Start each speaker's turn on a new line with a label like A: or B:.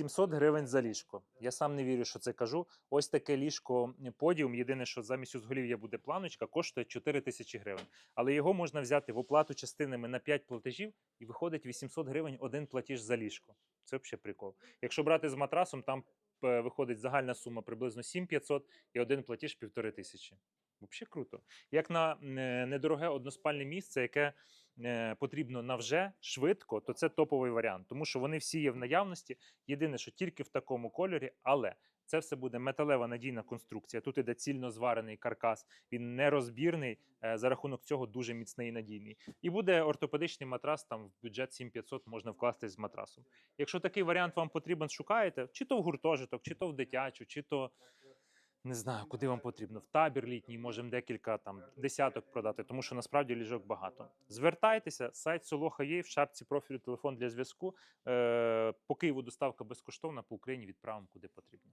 A: 800 гривень за ліжко. Я сам не вірю, що це кажу. Ось таке ліжко подіум. Єдине, що замість узголів'я буде планочка, коштує 4 тисячі гривень. Але його можна взяти в оплату частинами на 5 платежів і виходить 800 гривень один платіж за ліжко. Це взагалі прикол. Якщо брати з матрасом, там виходить загальна сума приблизно 7500 і один платіж півтори тисячі. Взагалі круто. Як на е, недороге односпальне місце, яке е, потрібно на вже швидко, то це топовий варіант, тому що вони всі є в наявності. Єдине, що тільки в такому кольорі, але це все буде металева надійна конструкція. Тут іде цільно зварений каркас, він нерозбірний, е, за рахунок цього дуже міцний і надійний. І буде ортопедичний матрас, там в бюджет 7500 можна вкластись з матрасом. Якщо такий варіант вам потрібен, шукаєте, чи то в гуртожиток, чи то в дитячу, чи то не знаю, куди вам потрібно. В табір літній можемо декілька там десяток продати, тому що насправді ліжок багато. Звертайтеся, сайт Солоха є в шапці профілю телефон для зв'язку. Е, по Києву доставка безкоштовна, по Україні відправимо куди потрібно.